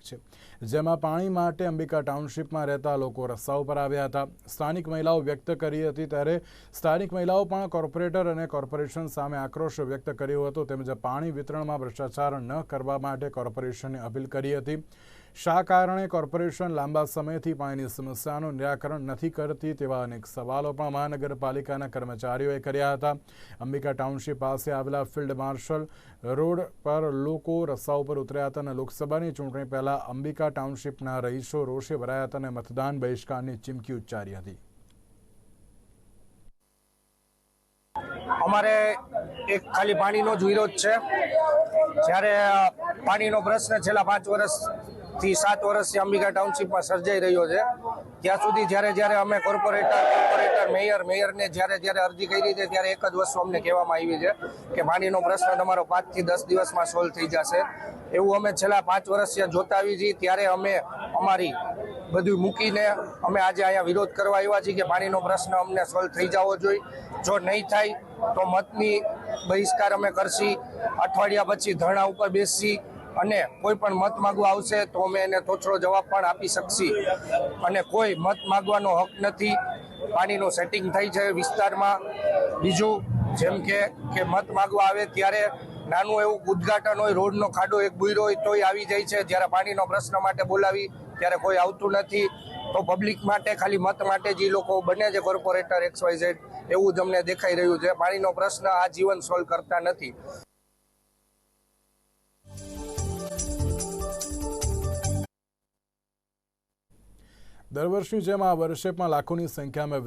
કરી છે. જેમાં પાણી માટે અંબિકા ટાઉનશીપમાં રહેતા લોકો રસ્તા ઉપર આવ્યા હતા. સ્થાનિક મહિલાઓ વ્યક્ત કરી હતી ત્યારે સ્થાનિક મહિલાઓ પણ કોર્પોરેટર અને કોર્પોરેશન સામે આક્રોશ વ્યક્ત કર્યો હતો. તેમજ પાણી વિતરણમાં ભ્રષ્ટાચાર ન કરવા માટે કોર્પોરેશનને અપીલ કરી હતી. શા કારણે કોર્પોરેશન લાંબા સમયથી પાણીની સમસ્યાનું નિરાકરણ નથી કરતી તેવા અનેક સવાલો પણ મહાનગરપાલિકાના કર્મચારીઓએ કર્યા હતા. અંબિકા ટાઉનશીપ પાસે આવેલા ફિલ્ડ માર્શલ રોડ પર લોકો રસ્તા ઉપર ઉતર્યા હતા અને લોકસભાની ચૂંટણી પહેલા અંબિકા ટાઉનશીપના રહીશો રોષે ભરાયા હતા અને મતદાન બહિષ્કારની ચીમકી ઉચ્ચારી હતી. અમારે એક ખાલી પાણીનો જ વિરોધ છે. જ્યારે પાણીનો પ્રશ્ન છેલ્લા પાંચ વર્ષથી સાત વર્ષથી અંબિકા ટાઉનશીપમાં સર્જાઈ રહ્યો છે. ત્યાં સુધી જ્યારે જ્યારે અમે કોર્પોરેટર કોર્પોરેટર, મેયર, મેયરને જ્યારે જ્યારે અરજી કરી છે ત્યારે એક જ વસ્તુ અમને કહેવામાં આવી છે કે પાણીનો પ્રશ્ન તમારો પાંચથી દસ દિવસમાં સોલ્વ થઈ જશે. એવું અમે છેલ્લા પાંચ વર્ષથી જોતા આવી છીએ. ત્યારે અમે અમારી બધું મૂકીને અમે આજે અહીંયા વિરોધ કરવા આવ્યા છીએ કે પાણીનો પ્રશ્ન અમને સોલ્વ થઈ જવો જોઈએ. જો નહીં થાય તો મતની બહિષ્કાર અમે કરશી. અઠવાડિયા પછી ધરણા ઉપર બેસી અને કોઈ પણ મત માગવા આવશે તો અમે એને તોછડો જવાબ પણ આપી શકશી. અને કોઈ મત માગવાનો હક નથી. પાણીનું સેટિંગ થઈ છે વિસ્તારમાં. બીજું, જેમ કે મત માગવા આવે ત્યારે નાનું એવું ઉદ્ઘાટન હોય, રોડનો ખાડો એક બુયરો હોય તોય આવી જાય છે. જ્યારે પાણીનો પ્રશ્ન માટે બોલાવી, ત્યારે કોઈ આવતું નથી. તો પબ્લિક માટે, ખાલી મત માટે જે લોકો બને છે કોર્પોરેટર એક્સ વાય ઝેડ એવું જ અમને દેખાઈ રહ્યું છે. પાણીનો પ્રશ્ન આ જીવન સોલ્વ કરતા નથી. દર વર્ષની જેમ આ વર્ષે પણ લાખોની સંખ્યામાં